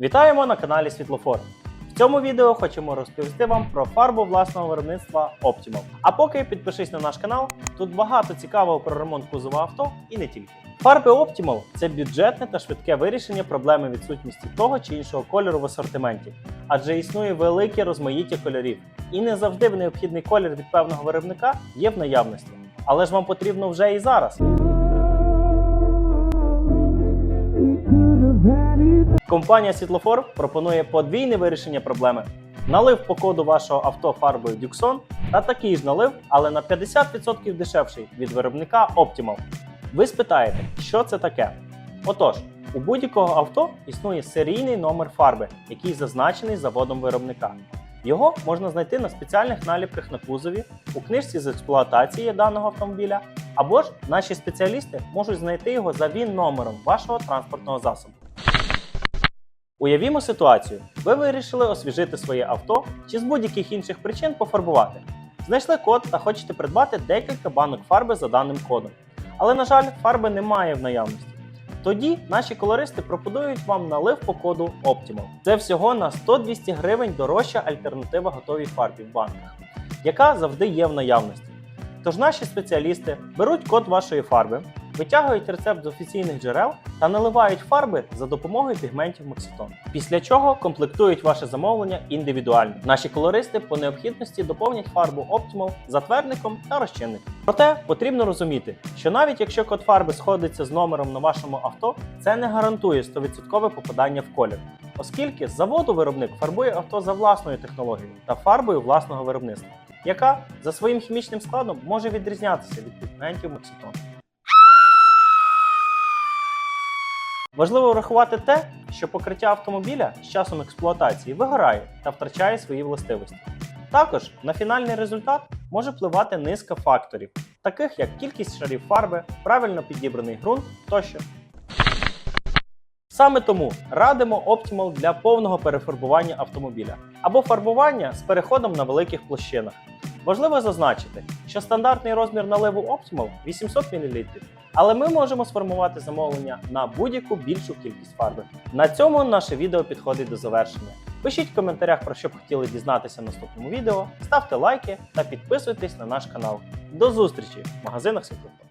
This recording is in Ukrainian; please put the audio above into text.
Вітаємо на каналі Світлофор. В цьому відео хочемо розповісти вам про фарбу власного виробництва Optimal. А поки підпишись на наш канал, тут багато цікавого про ремонт кузова авто і не тільки. Фарби Optimal – це бюджетне та швидке вирішення проблеми відсутності того чи іншого кольору в асортименті, адже існує велике розмаїття кольорів, і не завжди необхідний колір від певного виробника є в наявності. Але ж вам потрібно вже і зараз. Компанія Світлофор пропонує подвійне вирішення проблеми. Налив по коду вашого авто фарбою Duxon та такий ж налив, але на 50% дешевший від виробника Optimal. Ви спитаєте, що це таке? Отож, у будь-якого авто існує серійний номер фарби, який зазначений заводом виробника. Його можна знайти на спеціальних наліпках на кузові, у книжці з експлуатації даного автомобіля, або ж наші спеціалісти можуть знайти його за він номером вашого транспортного засобу. Уявімо ситуацію: ви вирішили освіжити своє авто чи з будь-яких інших причин пофарбувати. Знайшли код та хочете придбати декілька банок фарби за даним кодом. Але, на жаль, фарби немає в наявності. Тоді наші колористи пропонують вам налив по коду Optimal. Це всього на 100-200 гривень дорожча альтернатива готовій фарбі в банках, яка завжди є в наявності. Тож наші спеціалісти беруть код вашої фарби, витягують рецепт з офіційних джерел та наливають фарби за допомогою пігментів Maxitone. Після чого комплектують ваше замовлення індивідуально. Наші колористи по необхідності доповнять фарбу Optimal затвердником та розчинником. Проте потрібно розуміти, що навіть якщо код фарби сходиться з номером на вашому авто, це не гарантує 100% попадання в колір. Оскільки з заводу виробник фарбує авто за власною технологією та фарбою власного виробництва, яка за своїм хімічним складом може відрізнятися від пігментів Maxitone. Важливо врахувати те, що покриття автомобіля з часом експлуатації вигорає та втрачає свої властивості. Також на фінальний результат може впливати низка факторів, таких як кількість шарів фарби, правильно підібраний ґрунт тощо. Саме тому радимо Optimal для повного перефарбування автомобіля або фарбування з переходом на великих площинах. Важливо зазначити, що стандартний розмір наливу Optimal 800 мл, але ми можемо сформувати замовлення на будь-яку більшу кількість фарби. На цьому наше відео підходить до завершення. Пишіть в коментарях про що б хотіли дізнатися в наступному відео, ставте лайки та підписуйтесь на наш канал. До зустрічі в магазинах світлофор.